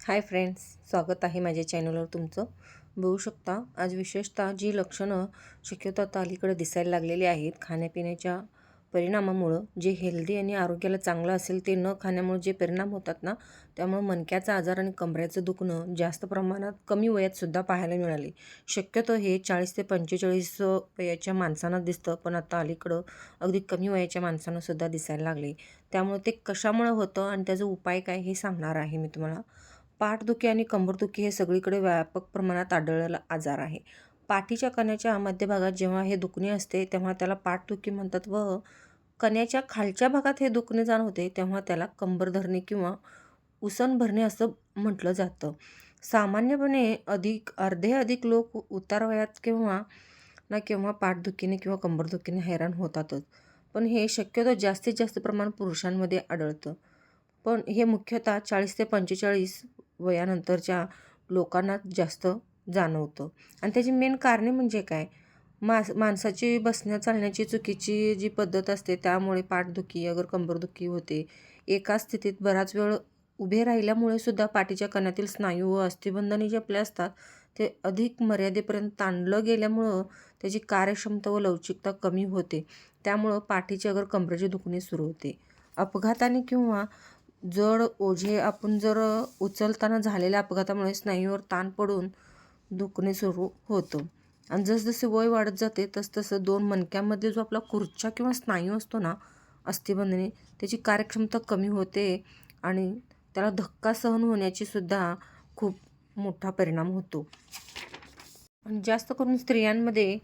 Hi friends स्वागत आहे माझ्या चॅनलवर तुमचं. बघू शकता आज विशेषतः जी लक्षणं शक्यतो आता अलीकडे दिसायला लागलेली आहेत खाण्यापिण्याच्या परिणामामुळं जे हेल्दी आणि आरोग्याला चांगलं असेल ते न खाण्यामुळे जे परिणाम होतात ना त्यामुळे मणक्याचा आजार आणि कमऱ्याचं दुखणं जास्त प्रमाणात कमी वयातसुद्धा पाहायला मिळाले. शक्यतो हे चाळीस ते पंचेचाळीस वयाच्या माणसांना दिसतं पण आता अलीकडं अगदी कमी वयाच्या माणसांनासुद्धा दिसायला लागले. त्यामुळे ते कशामुळे होतं आणि त्याचा उपाय काय हे सांगणार आहे मी तुम्हाला. पाठदुखी आणि कंबरदुखी हे सगळीकडे व्यापक प्रमाणात आढळलेला आजार आहे. पाठीच्या कण्याच्या मध्यभागात जेव्हा हे दुखणे असते तेव्हा त्याला पाठदुखी म्हणतात व कण्याच्या खालच्या भागात हे दुखणे जाणवते तेव्हा त्याला कंबर धरणे किंवा उसन भरणे असं म्हटलं जातं. सामान्यपणे अधिक अर्धे अधिक लोक उतारवयात किंवा ना किंवा पाठदुखीने किंवा कंबरदुखीने हैराण होतातच. पण हे शक्यतो जास्तीत जास्त प्रमाण पुरुषांमध्ये आढळतं. पण हे मुख्यतः चाळीस ते पंचेचाळीस वयानंतरच्या लोकांना जास्त जाणवतं. आणि त्याची मेन कारणे म्हणजे काय? मास माणसाची बसण्या चालण्याची चुकीची जी पद्धत असते त्यामुळे पाठदुखी अगर कंबरदुखी होते. एका स्थितीत बराच वेळ उभे राहिल्यामुळे सुद्धा पाठीच्या कण्यातील स्नायू व अस्थिबंधने जे आपले असतात ते अधिक मर्यादेपर्यंत ताणलं गेल्यामुळं त्याची कार्यक्षमता व लवचिकता कमी होते. त्यामुळं पाठीची अगर कंबरेची दुखणे सुरू होते. अपघाताने किंवा जड ओझे आपण जर उचलताना झालेल्या अपघातामुळे स्नायूवर ताण पडून दुखणे सुरू होतं. आणि जसजसे वय वाढत जाते तसतसं दोन मणक्यामध्ये जो आपला खुर्चा किंवा स्नायू असतो ना अस्थिबंधने त्याची कार्यक्षमता कमी होते आणि त्याला धक्का सहन होण्याची सुद्धा खूप मोठा परिणाम होतो. आणि जास्त करून स्त्रियांमध्ये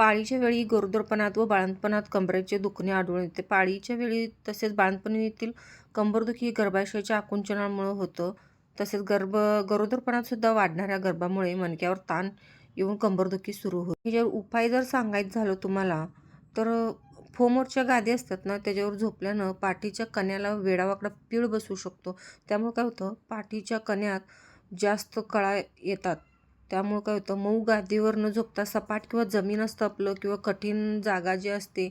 पाळीच्या वेळी गरोदरपणात व बाळंतपणात कंबरेचे दुखणे आढळून येते. पाळीच्या वेळी तसेच बाळंतपणीतील कंबरदुखी गर्भाशयाच्या आकुंचनामुळे होतं. तसेच गर्भ गरोदरपणात सुद्धा वाढणाऱ्या गर्भामुळे मणक्यावर ताण येऊन कंबरदुखी सुरू होते. जर उपाय जर सांगायचं झालं तुम्हाला तर फोमवरच्या गादी असतात ना त्याच्यावर झोपल्यानं पाठीच्या कण्याला वेडावाकडा पीळ बसू शकतो. त्यामुळे काय होतं पाठीच्या कण्यात जास्त कळा येतात. त्यामुळं काय होतं मऊ गादीवर न झोपता सपाट किंवा जमीन असतं आपलं किंवा कठीण जागा जी असते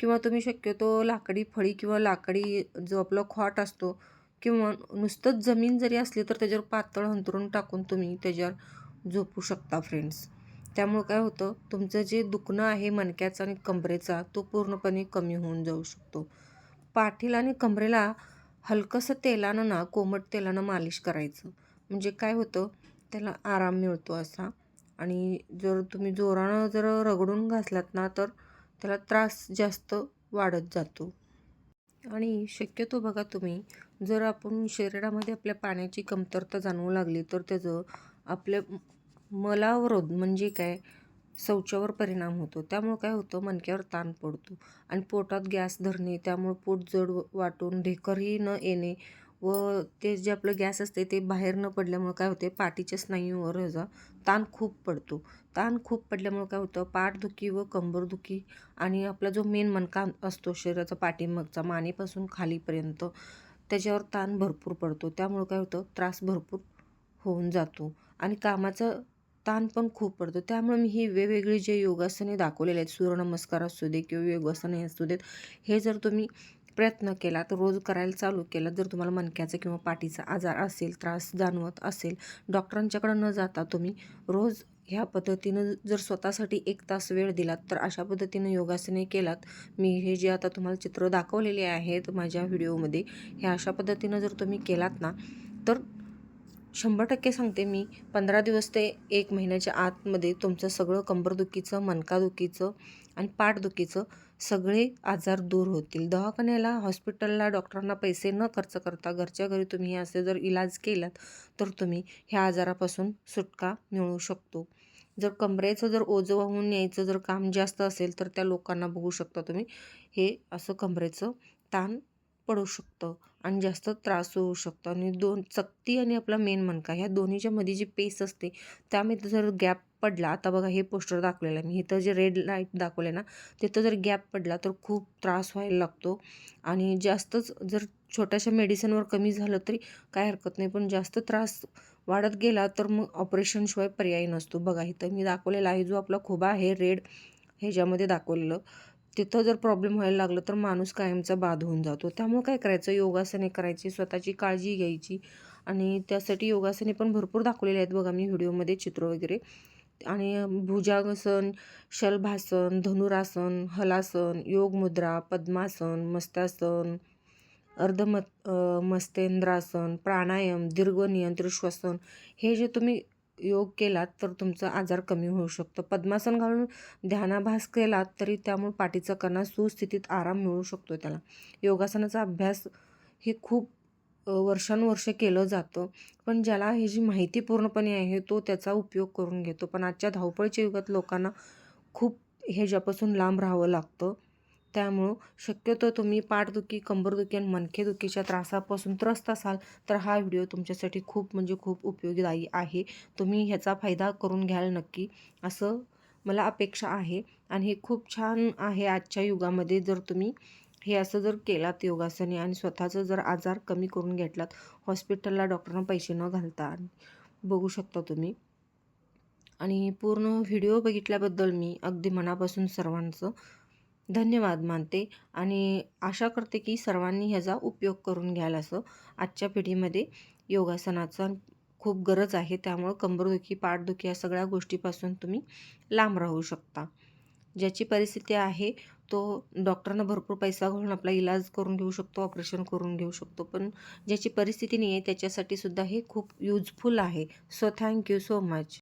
किंवा तुम्ही शक्यतो लाकडी फळी किंवा लाकडी जो आपला खॉट असतो किंवा नुसतंच जमीन जरी असली तर त्याच्यावर पातळ अंतरून टाकून तुम्ही त्याच्यावर झोपू शकता फ्रेंड्स त्यामुळं काय होतं तुमचं जे दुखणं आहे मणक्याचा आणि कमरेचा तो पूर्णपणे कमी होऊन जाऊ शकतो. पाठीला आणि कमरेला हलकंसं तेलानं ना कोमट तेलानं मालिश करायचं. म्हणजे काय होतं त्याला आराम मिळतो असा. आणि जर तुम्ही जोरानं जर रगडून घासलात ना तर त्याला त्रास जास्त वाढत जातो. आणि शक्यतो बघा तुम्ही जर आपण शरीरामध्ये आपल्या पाण्याची कमतरता जाणवू लागली तर त्याचं आपल्या मलावरोध म्हणजे काय? शौचावर परिणाम होतो. त्यामुळं काय होतं? मणक्यावर ताण पडतो. आणि पोटात गॅस धरणे त्यामुळं पोट जड वाटून ढेकरही न येणे व ते जे आपलं गॅस असते ते बाहेर न पडल्यामुळं काय होते पाठीच्या स्नायूवर ह्याचा ताण खूप पडतो. ताण खूप पडल्यामुळं काय होतं? पाठदुखी व कंबरदुखी आणि आपला जो मेन मणका असतो शरीराचा पाठीमागचा मानेपासून खालीपर्यंत त्याच्यावर ताण भरपूर पडतो. त्यामुळं काय होतं? त्रास भरपूर होऊन जातो आणि कामाचं ताण पण खूप पडतो. त्यामुळे मी ही वेगवेगळी जे योगासने दाखवलेले आहेत सूर्यनमस्कार असू दे किंवा योगासने असू देत हे जर तुम्ही प्रयत्न केला तर रोज करायला चालू केला. जर तुम्हाला मणक्याचा किंवा पाठीचा आजार असेल त्रास जाणवत असेल डॉक्टरांच्याकडं न जाता तुम्ही रोज ह्या पद्धतीनं जर स्वतःसाठी एक तास वेळ दिलात तर अशा पद्धतीनं योगासने केलात. मी हे जे आता तुम्हाला चित्र दाखवलेले आहेत माझ्या व्हिडिओमध्ये हे अशा पद्धतीनं जर तुम्ही केलात ना तर शंभर टक्के सांगते मी पंधरा दिवस ते एक महिन्याच्या आतमध्ये तुमचं सगळं कंबरदुखीचं मनकादुखीचं आणि पाठदुखीचं सगळे आजार दूर होतील. दवाखान्याला हॉस्पिटलला डॉक्टरांना पैसे न खर्च करता घरच्या घरी तुम्ही असे जर इलाज केलात तर तुम्ही ह्या आजारापासून सुटका मिळू शकतो. जर कमरेचं जर ओझं वाहून यायचं जर काम जास्त असेल तर त्या लोकांना बघू शकता तुम्ही हे असं कमरेचं ताण पडू शकतं. आणि जास्त त्रास होऊ शकतो. आणि दोन चकती आणि आपला मेन मणका ह्या दोन्हीच्या मध्ये जी पेस असते त्यामध्ये जर गॅप पडला आता बघा हे पोस्टर दाखवलेलं आहे. मी इथं जे रेड लाइट दाखवले ना तिथं जर गॅप पडला तर खूप त्रास व्हायला लागतो. आणि जास्तच जर छोट्याशा मेडिसिनवर कमी झालं तरी काय हरकत नाही. पण जास्त त्रास वाढत गेला तर मग ऑपरेशनशिवाय पर्याय नसतो. बघा इथं मी दाखवलेला आहे जो आपला खोबा आहे रेड ह्याच्यामध्ये दाखवलेलं. तिथं जर प्रॉब्लेम व्हायला लागलं तर माणूस कायमचा बाद होऊन जातो. त्यामुळे काय करायचं? योगासने करायची स्वतःची काळजी घ्यायची आणि त्यासाठी योगासने पण भरपूर दाखवलेली आहेत बघा मी व्हिडिओमध्ये चित्र वगैरे. आणि भुजासन शलभासन धनुरासन हलासन योगमुद्रा पद्मासन मस्तासन अर्धमत मस्तेंद्रासन प्राणायाम दीर्घ नियंत्रित श्वसन हे जे तुम्ही योग केलात तर तुमचा आजार कमी होऊ शकतो. पद्मासन घालून ध्यानाभास केलात तरी त्यामुळे पाठीचा कणा सुस्थितीत आराम मिळू शकतो त्याला. योगासनाचा अभ्यास हे खूप वर्षानुवर्ष केलं जातं. पण ज्याला हे जी माहिती पूर्णपणे आहे तो त्याचा उपयोग करून घेतो. पण आजच्या धावपळीच्या युगात लोकांना खूप ह्याच्यापासून लांब राहावं लागतं. त्यामुळं शक्यतो तुम्ही पाठदुखी कंबरदुखी आणि मणकेदुखीच्या त्रासापासून त्रस्त असाल तर हा व्हिडिओ तुमच्यासाठी खूप म्हणजे खूप उपयोगीदायी आहे. तुम्ही ह्याचा फायदा करून घ्याल नक्की. असं मला अपेक्षा आहे. आणि हे खूप छान आहे आजच्या युगामध्ये. जर तुम्ही हे असं जर केलात योगासने आणि स्वतःचं जर आजार कमी करून घेतलात हॉस्पिटलला डॉक्टरांना पैसे न घालता बघू शकता तुम्ही. आणि पूर्ण व्हिडिओ बघितल्याबद्दल मी अगदी मनापासून सर्वांचं धन्यवाद मानते आणि आशा करते की सर्वांनी ह्याचा उपयोग करून घ्याल असं आजच्या पिढीमध्ये योगासनाचा खूप गरज आहे. त्यामुळं कंबरदुखी पाठदुखी या सगळ्या गोष्टीपासून तुम्ही लांब राहू शकता. ज्याची परिस्थिती आहे तो डॉक्टरनं भरपूर पैसा घालून आपला इलाज करून घेऊ शकतो ऑपरेशन करून घेऊ शकतो. पण ज्याची परिस्थिती नाही आहे त्याच्यासाठी सुद्धा हे खूप युजफुल आहे. So thank you so much